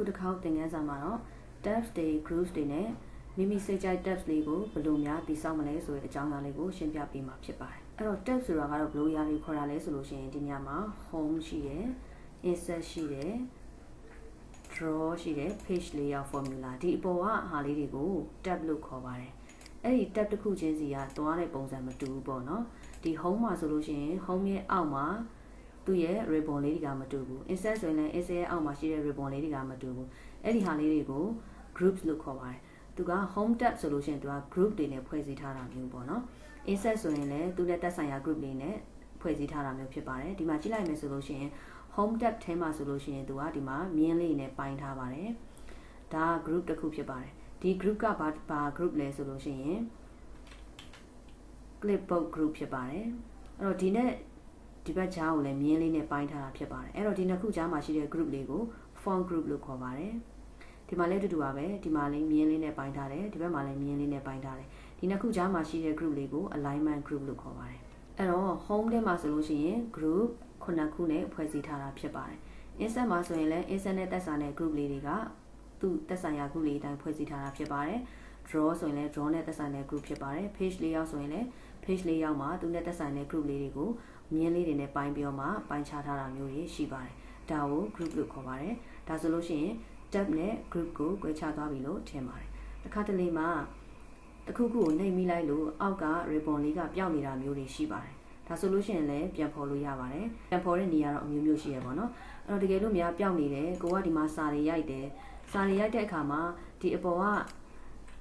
အခုတစ်ခေါက်သင်ခန်းစာမှာတော့ tabs တွေ groups တွေနဲ့မိမိစိတ်ကြိုက် tabs လေးကိုဘယ်လိုများတည်ဆောက်မလဲဆိုတဲ့အကြောင်းအရာလေးကိုရှင်းပြပေးမှာဖြစ်ပါတယ်အဲ့တော့ tabs ဆိုတာကတော့ဘယ်လိုရာတွေခေါ်တာလဲဆိုလို့ရှိရင်ဒီညမှာ home ရှိတယ် insert ရှိတယ် draw ရှိတယ် page layout formula ဒီအပေါ်ကဟာလေးတွေကို tab လို့ခေါ်ပါတယ်အဲ့ဒီ tab တစ်ခုချင်းစီကသွားတဲ့ပုံစံမတူဘူးပေါ့နော်ဒီ home မှာဆိုလို့ရှိရင် home ရဲ့အောက်မှာ သူ့ရဲ့ ribbon လေးတွေကမတူဘူး insert ဆိုရင်လည်း insert ရဲ့အောက်မှာရှိတဲ့ ribbon လေးတွေကမတူဘူးအဲ့ဒီဟာလေးတွေကို groups လို့ခေါ်ပါတယ်သူက home tab ဆိုလို့ရှိရင်သူက group တွေနဲ့ဖွဲ့စည်းထားတာမျိုးပေါ့နော် insert ဆိုရင်လည်းသူနဲ့သက်ဆိုင်ရာ group တွေနဲ့ဖွဲ့စည်းထားတာမျိုးဖြစ်ပါတယ်ဒီမှာကြည့်လိုက်မယ်ဆိုလို့ရှိရင် home tab ထဲမှာဆိုလို့ရှိရင်သူကဒီမှာမြင်းလေးနဲ့ပိုင်းထားပါတယ်ဒါ group တစ်ခုဖြစ်ပါတယ်ဒီ group ကဘာဘာ group လဲဆိုလို့ရှိရင် clipboard group ဖြစ်ပါတယ်အဲ့တော့ဒီနဲ့ ဒီဘက်ကြားကိုလည်းမြင်းလေးနဲ့ပိုင်းထားတာဖြစ်ပါတယ်အဲ့တော့ဒီနှစ်ခုကြားမှာရှိတဲ့ group လေးကို font group လို့ခေါ်ပါတယ်ဒီမှာလည်းအတူတူပါပဲဒီမှာလည်းမြင်းလေးနဲ့ပိုင်းထားတယ်ဒီဘက်မှာလည်းမြင်းလေးနဲ့ပိုင်းထားတယ်ဒီနှစ်ခုကြားမှာရှိတဲ့ group လေးကို alignment group လို့ခေါ်ပါတယ်အဲ့တော့ home ထဲမှာဆိုလို့ရှိရင် group ခုနှစ်ခုနဲ့ဖွဲ့စည်းထားတာဖြစ်ပါတယ် insert မှာဆိုရင်လည်း insert နဲ့သက်ဆိုင်တဲ့ group လေးတွေကသူ့သက်ဆိုင်ရာ group လေးအတိုင်းဖွဲ့စည်းထားတာဖြစ်ပါတယ် draw ဆိုရင်လည်း draw နဲ့သက်ဆိုင်တဲ့ group ဖြစ်ပါတယ် page layout ဆိုရင်လည်း page layout မှာသူနဲ့သက်ဆိုင်တဲ့ group လေးတွေကို မြင်းလေးတွေနဲ့ပိုင်းပြီးတော့မှပိုင်းခြားထားတာမျိုးတွေရှိပါတယ်ဒါကို group လို့ခေါ်ပါတယ်ဒါဆိုလို့ရှိရင် tab နဲ့ group ကို꿰ချသွားပြီလို့ထင်ပါတယ်တစ်ခါတလေမှာတစ်ခုခုကိုနှိပ်မိလိုက်လို့အောက်က ribbon လေးကပျောက်နေတာမျိုးတွေရှိပါတယ်ဒါဆိုလို့ရှိရင်လည်းပြန်ဖော်လို့ရပါတယ်ပြန်ဖော်တဲ့နေရာတော့အမျိုးမျိုးရှိရပါတော့အဲ့တော့တကယ်လို့များပျောက်နေတယ်ကိုကဒီမှာစာတွေရိုက်တယ်စာတွေရိုက်တဲ့အခါမှာဒီအပေါ်က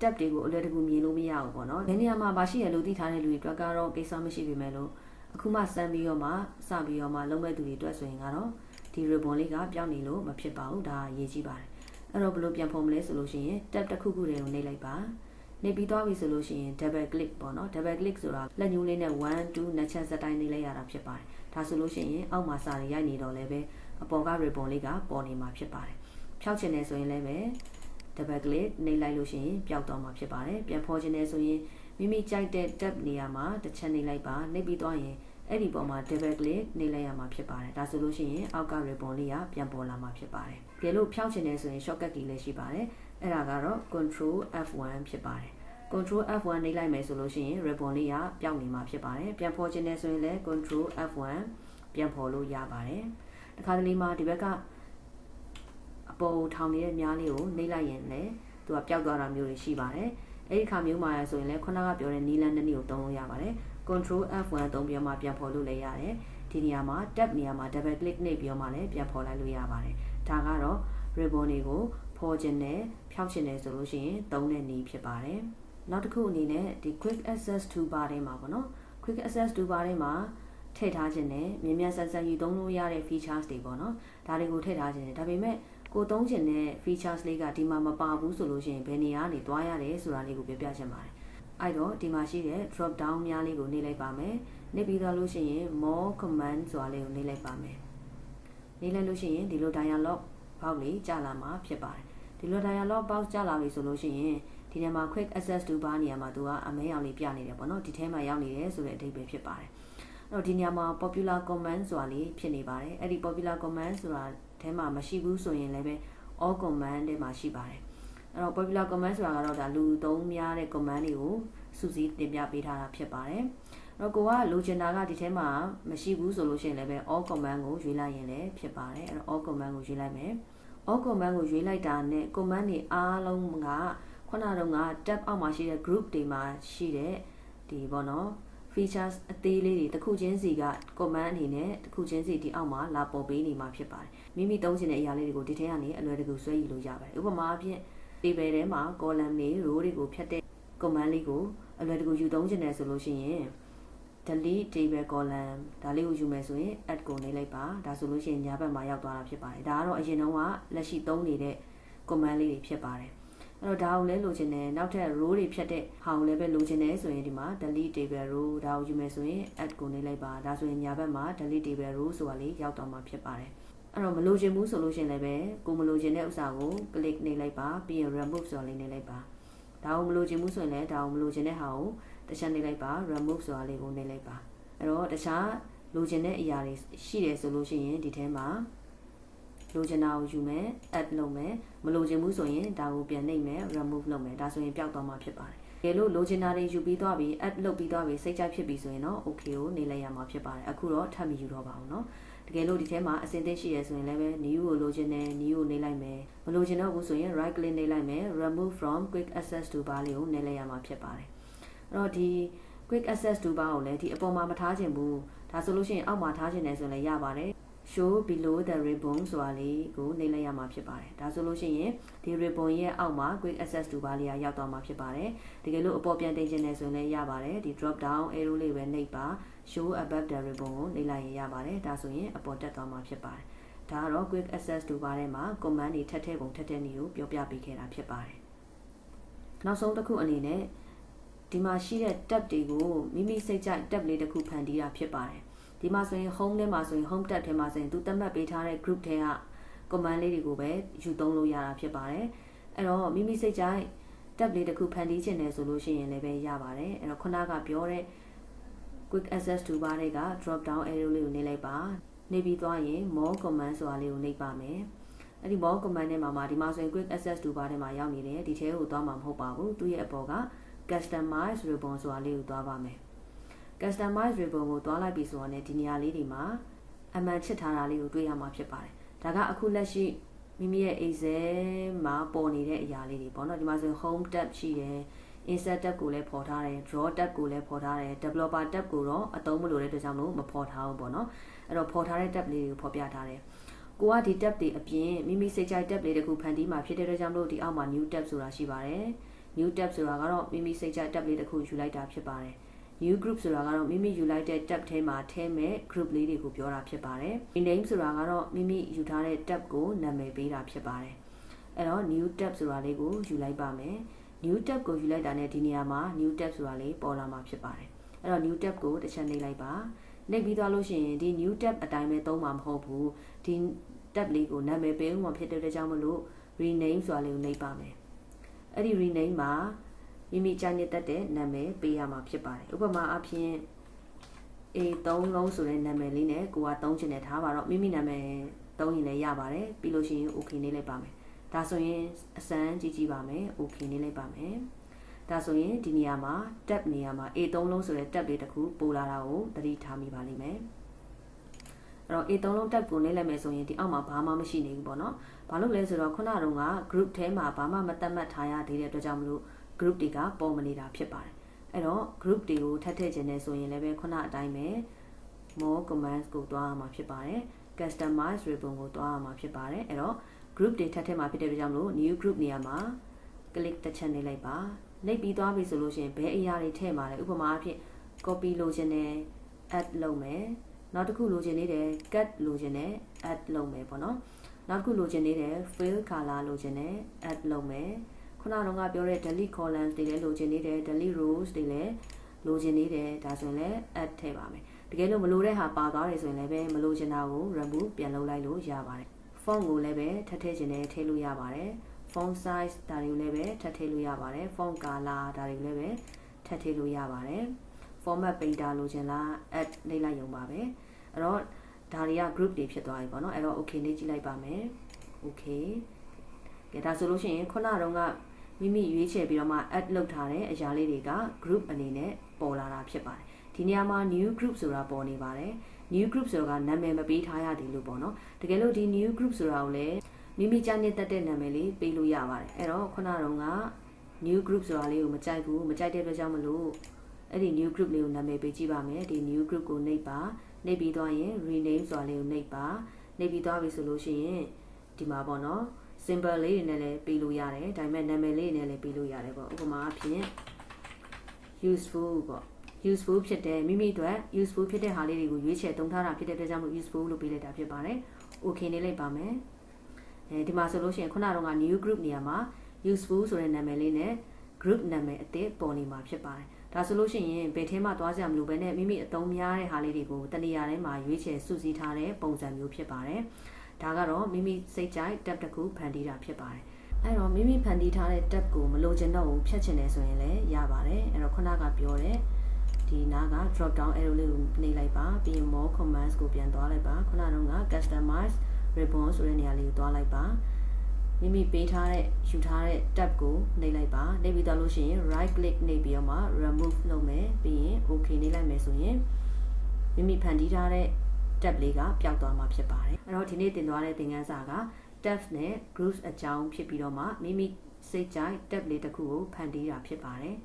tab တွေကိုအလွယ်တကူမြင်လို့မရဘူးပေါ့နော်။ဘယ်နေရာမှာမရှိရလို့သိထားတဲ့လူတွေအတွက်ကတော့ကိစ္စမရှိပေမဲ့လို့ အခုမှစမ်းပြီးတော့မှစပြီးတော့မှလုံးမဲ့သူတွေအတွက်ဆိုရင်ကတော့ဒီ ribbon လေးကပြောင်းနေလို့မဖြစ်ပါဘူးဒါရေးကြည့်ပါတယ်။အဲ့တော့ဘယ်လိုပြန်ဖော်မလဲဆိုလို့ရှိရင် tab တစ်ခုခုတည်းကိုနှိပ်လိုက်ပါ။နှိပ်ပြီးသွားပြီဆိုလို့ရှိရင် double click ပေါ့နော် double click ဆိုတာလက်ညှိုးလေးနဲ့1 2နှစ်ချက်စက်တိုင်းနှိပ်လိုက်ရတာဖြစ်ပါတယ်။ဒါဆိုလို့ရှိရင်အောက်မှာစာတွေရိုက်နေတော့လည်းပဲအပေါ်က ribbon လေးကပေါ်နေမှာဖြစ်ပါတယ်။ဖြောက်ချင်တယ်ဆိုရင်လည်းပဲ double click နှိပ်လိုက်လို့ရှိရင်ပျောက်သွားမှာဖြစ်ပါတယ်ပြန်ဖော်ခြင်းနဲ့ဆိုရင်မိမိကြိုက်တဲ့ tab နေရာမှာတစ်ချက်နှိပ်လိုက်ပါနှိပ်ပြီးသွားရင် အဲ့ဒီပုံမှာ double click နှိပ်လိုက်ရမှာဖြစ်ပါတယ်ဒါဆိုလို့ရှိရင်အောက်က ribbon လေးကပြန်ပေါ်လာမှာဖြစ်ပါတယ်ကြည့်လို့ဖြောက်ခြင်းနဲ့ဆိုရင် shortcut key လည်းရှိပါတယ်အဲ့ဒါကတော့ control F1 ဖြစ်ပါတယ် control F1 နှိပ်လိုက်မယ်ဆိုလို့ရှိရင် ribbon လေးကပျောက်နေမှာဖြစ်ပါတယ်ပြန်ဖော်ခြင်းနဲ့ဆိုရင်လည်း control F1 ပြန်ဖော်လို့ရပါတယ်တခါတလေမှာဒီဘက်ကအပေါ်ထောင်နေတဲ့မြားလေးကိုနှိပ်လိုက်ရင်လည်းသူကပျောက်သွားတာမျိုးတွေရှိပါတယ်အဲ့ဒီခါမျိုးမှာဆိုရင်လည်းခုနကပြောတဲ့နီလန်နှစ်နည်းကိုသုံးလို့ရပါတယ် control F1 သုံးပြီးမှပြန်ဖော်လို့လည်းရတယ်ဒီနေရာမှာ tab နေရာမှာ double click နှိပ်ပြီးမှလည်းပြန်ဖော်လိုက်လို့ရပါတယ်ဒါကတော့ ribbon တွေကိုဖော်ခြင်းနဲ့ဖြောက်ခြင်းနဲ့ဆိုလို့ရှိရင်သုံးတဲ့နည်းဖြစ်ပါတယ်နောက်တစ်ခုအနေနဲ့ဒီ quick access toolbar ထဲမှာပေါ့နော် quick access toolbar ထဲမှာထည့်ထားခြင်းနဲ့မြင်မြန်ဆန်ဆန်ယူသုံးလို့ရတဲ့ features တွေပေါ့နော်ဒါတွေကိုထည့်ထားခြင်းနဲ့ဒါပေမဲ့ကိုသုံးချင်တဲ့ features လေးကဒီမှာမပါဘူးဆိုလို့ရှိရင်ဘယ်နေရာကနေသွားရတယ်ဆိုတာလေးကိုပြောပြချင်ပါတယ် အဲ့တော့ဒီမှာရှိတဲ့ drop down များလေးကိုနှိပ်လိုက်ပါမယ်နှိပ်ပြီးတော့လို့ရှိရင် more command ဆိုတာလေးကိုနှိပ်လိုက်ပါမယ်နှိပ်လိုက်လို့ရှိရင်ဒီလို dialog box လေးကြာလာမှာဖြစ်ပါတယ်ဒီလို dialog box ကြာလာပြီဆိုလို့ရှိရင်ဒီထဲမှာ quick access to bar နေရာမှာသူကအမဲရောင်လေးပြနေတယ်ပေါ့နော်ဒီထဲမှာရောက်နေတယ်ဆိုတဲ့အဓိပ္ပာယ်ဖြစ်ပါတယ်အဲ့တော့ဒီနေရာမှာ popular command ဆိုတာလေးဖြစ်နေပါတယ်အဲ့ဒီ popular command ဆိုတာထဲမှာမရှိဘူးဆိုရင်လည်းပဲ all command ထဲမှာရှိပါတယ် အဲ့တော့ popular command ဆိုတာကတော့ဒါလူသုံးများတဲ့ command တွေကိုစုစည်းတင်ပြပေးထားတာဖြစ်ပါတယ်အဲ့တော့ကိုကလိုချင်တာကဒီထဲမှာမရှိဘူးဆိုလို့ရှိရင်လည်းပဲ all command ကိုရွေးလိုက်ရင်လည်းဖြစ်ပါတယ်အဲ့တော့ all command ကိုရွေးလိုက်မယ် all command ကိုရွေးလိုက်တာနဲ့ command တွေအားလုံးကခုနကတော့က tab အောက်မှာရှိတဲ့ group တွေမှာရှိတဲ့ဒီပေါ့နော် features အသေးလေးတွေတစ်ခုချင်းစီက command အနေနဲ့တစ်ခုချင်းစီဒီအောက်မှာလာပေါ်ပေးနေမှာဖြစ်ပါတယ်မိမိသုံးချင်တဲ့အရာလေးတွေကိုဒီထဲကနေအလွယ်တကူဆွဲယူလို့ရပါတယ်ဥပမာအဖြစ် table ထဲမှာ column တွေ row တွေကိုဖြတ်တဲ့ command လေးကိုအလွယ်တကူယူသုံးချင်တယ်ဆိုလို့ရှိရင် delete table column ဒါလေးကိုယူမယ်ဆိုရင် add ကိုနှိပ်လိုက်ပါဒါဆိုလို့ရှိရင်ညာဘက်မှာရောက်သွားတာဖြစ်ပါတယ်ဒါကတော့အရင်တုန်းကလက်ရှိသုံးနေတဲ့ command လေးတွေဖြစ်ပါတယ်အဲ့တော့ဒါကိုလည်းလိုချင်တယ်နောက်ထပ် row တွေဖြတ်တဲ့ဟာကိုလည်းပဲလိုချင်တယ်ဆိုရင်ဒီမှာ delete table row ဒါကိုယူမယ်ဆိုရင် add ကိုနှိပ်လိုက်ပါဒါဆိုရင်ညာဘက်မှာ delete table row ဆိုတာလေးရောက်သွားမှာဖြစ်ပါတယ် အဲ့တော့မလိုချင်ဘူးဆိုလို့ရှိရင်လည်းပဲကိုမလိုချင်တဲ့ဥစ္စာကို click နှိပ်လိုက်ပါပြီးရင် remove ဆိုတာလေးနှိပ်လိုက်ပါဒါကိုမလိုချင်ဘူးဆိုရင်လည်းဒါကိုမလိုချင်တဲ့ဟာကိုတခြားနှိပ်လိုက်ပါ remove ဆိုတာလေးကိုနှိပ်လိုက်ပါအဲ့တော့တခြားလိုချင်တဲ့အရာတွေရှိတယ်ဆိုလို့ရှိရင်ဒီထဲမှာလိုချင်တာကိုယူမယ် add လုပ်မယ်မလိုချင်ဘူးဆိုရင်ဒါကိုပြန်နှိပ်မယ် remove လုပ်မယ်ဒါဆိုရင်ပျောက်သွားမှာဖြစ်ပါတယ် တကယ်လို့လိုချင်တာတွေယူပြီးသွားပြီး add လုပ်ပြီးသွားပြီးစိတ်ကြိုက်ဖြစ်ပြီဆိုရင်တော့ okay ကိုနေလိုက်ရမှာဖြစ်ပါတယ်အခုတော့ထပ်မယူတော့ပါဘူးเนาะတကယ်လို့ဒီထဲမှာအစင်သင့်ရှိရဆိုရင်လည်းပဲ new ကိုလိုချင်တယ် new ကိုနေလိုက်မယ်မလိုချင်တော့ဘူးဆိုရင် right click နေလိုက်မယ် remove from quick access to bar လေးကိုနေလိုက်ရမှာဖြစ်ပါတယ်အဲ့တော့ဒီ quick access to bar ကိုလည်းဒီအပေါ်မှာမထားခြင်းဘူးဒါဆိုလို့ရှိရင်အောက်မှာထားခြင်းတယ်ဆိုရင်လည်းရပါတယ် show below the ribbon ဆိုတာလေးကိုနှိပ်လိုက်ရမှာဖြစ်ပါတယ်ဒါဆိုလို့ရှိရင်ဒီ ribbon ရဲ့အောက်မှာ quick access to bar လေးကရောက်သွားမှာဖြစ်ပါတယ်တကယ်လို့အပေါ်ပြန်တင်ခြင်းတယ်ဆိုရင်လည်းရပါတယ်ဒီ drop down arrow လေးပဲနှိပ်ပါ show above the ribbon ကိုနှိပ်လိုက်ရင်ရပါတယ်ဒါဆိုရင်အပေါ်တက်သွားမှာဖြစ်ပါတယ်ဒါကတော့ quick access to bar ထဲမှာ command တွေထပ်ထည့်ပုံထပ်ထည့်နည်းကိုပြောပြပေးခဲ့တာဖြစ်ပါတယ်နောက်ဆုံးတစ်ခုအနေနဲ့ဒီမှာရှိတဲ့ tab တွေကိုမိမိစိတ်ကြိုက် tab လေးတစ်ခုဖန်တီးတာဖြစ်ပါတယ် ဒီမှာဆိုရင် home ထဲမှာဆိုရင် home tab ထဲမှာဆိုရင်သူသတ်မှတ်ပေးထားတဲ့ group ထဲက command လေးတွေကိုပဲယူသုံးလို့ရတာဖြစ်ပါတယ်အဲ့တော့မိမိစိတ်ကြိုက် tab လေးတစ်ခုဖန်တီးခြင်းတယ်ဆိုလို့ရှိရင်လည်းပဲရပါတယ်အဲ့တော့ခုနကပြောတဲ့ quick access toolbar တွေက drop down arrow လေးကိုနှိပ်လိုက်ပါနှိပ်ပြီးသွားရင် more command ဆိုတာလေးကိုနှိပ်ပါမယ်အဲ့ဒီ more command ထဲမှာမှာဒီမှာဆိုရင် quick access toolbar ထဲမှာရောက်နေတယ်ဒီထဲကိုသွားမှာမဟုတ်ပါဘူးသူ့ရဲ့အပေါ်က customize ribbon ဆိုတာလေးကိုသွားပါမယ် customize ribbon ကိုတွားလိုက်ပြီဆိုတော့ねဒီနေရာလေးတွေမှာအမှန်ချစ်ထားတာလေးကိုတွေ့ရမှာဖြစ်ပါတယ်ဒါကအခုလက်ရှိမိမိရဲ့ Excel မှာပေါ်နေတဲ့အရာလေးတွေပေါ့နော်ဒီမှာဆိုရင် home tab ရှိတယ် insert tab ကိုလည်းဖော်ထားတယ် draw tab ကိုလည်းဖော်ထားတယ် developer tab ကိုတော့အသုံးမလိုတဲ့အတွက်ကြောင့်လို့မဖော်ထားဘူးပေါ့နော်အဲ့တော့ဖော်ထားတဲ့ tab လေးတွေကိုဖော်ပြထားတယ်ကိုကဒီ tab တွေအပြင်မိမိစိတ်ကြိုက် tab လေးတခုဖန်တီးမှာဖြစ်တဲ့အတွက်ကြောင့်လို့ဒီအောက်မှာ new tab ဆိုတာရှိပါတယ် new tab ဆိုတာကတော့မိမိစိတ်ကြိုက် tab လေးတခုယူလိုက်တာဖြစ်ပါတယ် new group ဆိုတာကတော့မိမိယူလိုက်တဲ့ tab ထဲမှာထဲမဲ့ group လေးတွေကိုပြောတာဖြစ်ပါတယ် rename ဆိုတာကတော့မိမိယူထားတဲ့ tab ကိုနာမည်ပေးတာဖြစ်ပါတယ်အဲ့တော့ new tab ဆိုတာလေးကိုယူလိုက်ပါမယ် new tab ကိုယူလိုက်တာနဲ့ဒီနေရာမှာ new tab ဆိုတာလေးပေါ်လာမှာဖြစ်ပါတယ်အဲ့တော့ new tab ကိုတစ်ချက်နှိပ်လိုက်ပါနှိပ်ပြီးသွားလို့ရှိရင်ဒီ new tab အတိုင်းပဲသုံးမှာမဟုတ်ဘူးဒီ tab လေးကိုနာမည်ပေးဦးမှာဖြစ်တဲ့အတွက်ကြောင့်မလို့ rename ဆိုတာလေးကိုနှိပ်ပါမယ်အဲ့ဒီ rename မှာ မိမိကြိုက်နေတဲ့တဲ့နာမည်ပေးရမှာဖြစ်ပါတယ်ဥပမာအဖြစ် A3 လုံးဆိုတဲ့နာမည်လေးနဲ့ကိုကသုံးချင်တယ်ထားပါတော့မိမိနာမည်သုံးရင်လည်းရပါတယ်ပြီးလို့ရှိရင် okay နေလိုက်ပါမယ်ဒါဆိုရင်အစမ်းကြည့်ကြည့်ပါမယ် okay နေလိုက်ပါမယ်ဒါဆိုရင်ဒီနေရာမှာ tab နေရာမှာ A3 လုံးဆိုတဲ့ tab လေးတစ်ခုပို့လာတာကိုသတိထားမိပါလိမ့်မယ်အဲ့တော့ A3 လုံး tab ကိုနေလိုက်မယ်ဆိုရင်ဒီအောက်မှာဘာမှမရှိနေဘူးပေါ့နော်ဘာလို့လဲဆိုတော့ခုနတုန်းက group ထဲမှာဘာမှမသတ်မှတ်ထားရသေးတဲ့အတွက်ကြောင့်မလို့ group တွေကပေါ်မနေတာဖြစ်ပါတယ်အဲ့တော့ group တွေကိုထပ်ထည့်ခြင်းနဲ့ဆိုရင်လည်းပဲခုနအတိုင်းပဲ more commands ကိုတွားရမှာဖြစ်ပါတယ် customize ribbon ကိုတွားရမှာဖြစ်ပါတယ်အဲ့တော့ group တွေထပ်ထည့်မှာဖြစ်တဲ့အတွက်ကြောင့်မလို့ new group နေရာမှာ click တစ်ချက်နှိပ်လိုက်ပါနှိပ်ပြီးသွားပြီဆိုလို့ရှိရင်ဘယ်အရာတွေထည့်မှာလဲဥပမာအဖြစ် copy လိုချင်တယ် add လုပ်မယ်နောက်တစ်ခုလိုချင်နေတယ် cut လိုချင်တယ် add လုပ်မယ်ပေါ့နော်နောက်တစ်ခုလိုချင်နေတယ် fill color လိုချင်တယ် add လုပ်မယ် ခုနကတော့ငါပြောတဲ့ delete columns တွေလည်းလိုချင်နေတယ် delete rows တွေလည်းလိုချင်နေတယ်ဒါဆိုရင်လည်း add ထည့်ပါမယ်တကယ်လို့မလိုတဲ့ဟာပါသွားတယ်ဆိုရင်လည်းပဲမလိုချင်တာကို remove ပြန်လုပ်လိုက်လို့ရပါတယ် font ကိုလည်းပဲထပ်ထည့်ခြင်းနဲ့ထည့်လို့ရပါတယ် font size ဒါတွေကိုလည်းပဲထပ်ထည့်လို့ရပါတယ် font color ဒါတွေကိုလည်းပဲထပ်ထည့်လို့ရပါတယ် format painter လိုချင်လား add နှိပ်လိုက်ရုံပါပဲအဲ့တော့ဒါတွေက group တွေဖြစ်သွားပြီပေါ့နော်အဲ့တော့ okay နှိပ်ကြည့်လိုက်ပါမယ် okay ကဲဒါဆိုလို့ရှိရင်ခုနတုန်းက မိမိရွေးချယ်ပြီးတော့မှ add လုပ်ထားတဲ့အရာလေးတွေက group အနေနဲ့ပေါ်လာတာဖြစ်ပါတယ်ဒီနေရာမှာ new group ဆိုတာပေါ်နေပါတယ် new group ဆိုတာကနာမည်မပေးထားရသေးလို့ပေါ့နော်တကယ်လို့ဒီ new group ဆိုတာကိုလည်းမိမိကြိုက်နေတဲ့နာမည်လေးပေးလို့ရပါတယ်အဲ့တော့ခုနတုန်းက new group ဆိုတာလေးကိုမကြိုက်ဘူးမကြိုက်တဲ့အတွက်ကြောင့်မလို့အဲ့ဒီ new group လေးကိုနာမည်ပေးကြည့်ပါမယ်ဒီ new group ကိုနှိပ်ပါနှိပ်ပြီးသွားရင် rename ဆိုတာလေးကိုနှိပ်ပါနှိပ်ပြီးသွားပြီဆိုလို့ရှိရင်ဒီမှာပေါ့နော် symbol လေးတွေနဲ့လည်းပေးလို့ရတယ်ဒါပေမဲ့နာမည်လေးတွေနဲ့လည်းပေးလို့ရတယ်ပေါ့ဥပမာအဖြစ် useful ပေါ့ useful ဖြစ်တဲ့မိမိအတွက် useful ဖြစ်တဲ့ဟာလေးတွေကိုရွေးချယ်သုံးထားတာဖြစ်တဲ့အတွက်ကြောင့်မို့ useful လို့ပေးလိုက်တာဖြစ်ပါတယ် okay နေလိုက်ပါမယ်အဲဒီမှာဆိုလို့ရှိရင်ခုနကတော့ new group နေရာမှာ useful ဆိုတဲ့နာမည်လေးနဲ့ group နာမည်အသစ်ပေါ်နေမှာဖြစ်ပါတယ်ဒါဆိုလို့ရှိရင်ဘယ်ထဲမှာသွားကြမလို့ပဲနဲ့မိမိအသုံးများတဲ့ဟာလေးတွေကိုတနေရာထဲမှာရွေးချယ်စုစည်းထားတဲ့ပုံစံမျိုးဖြစ်ပါတယ် ဒါကတော့မိမိစိတ်ကြိုက် tab တစ်ခုဖန်တီးတာဖြစ်ပါတယ်အဲ့တော့မိမိဖန်တီးထားတဲ့ tab ကိုမလိုချင်တော့ဘူးဖြတ်ချင်တယ်ဆိုရင်လည်းရပါတယ်အဲ့တော့ခုနကပြောတဲ့ဒီနားက drop down arrow လေးကိုနှိပ်လိုက်ပါပြီးရင် more commands ကိုပြန်သွားလိုက်ပါခုနကတော့ customize ribbon ဆိုတဲ့နေရာလေးကိုသွားလိုက်ပါမိမိပေးထားတဲ့ယူထားတဲ့ tab ကိုနှိပ်လိုက်ပါနှိပ်ပြီးတော့လို့ရှိရင် right click နှိပ်ပြီးတော့မှ remove လုပ်မယ်ပြီးရင် okay နှိပ်လိုက်မယ်ဆိုရင်မိမိဖန်တီးထားတဲ့ tab လေးကပျောက်သွားမှာဖြစ်ပါတယ်အဲ့တော့ဒီနေ့တင်သွားတဲ့သင်ခန်းစာက tabs နဲ့ groups အကြောင်းဖြစ်ပြီးတော့မှမိမိစိတ်ကြိုက် tab လေးတစ်ခုကိုဖန်တီးတာဖြစ်ပါတယ်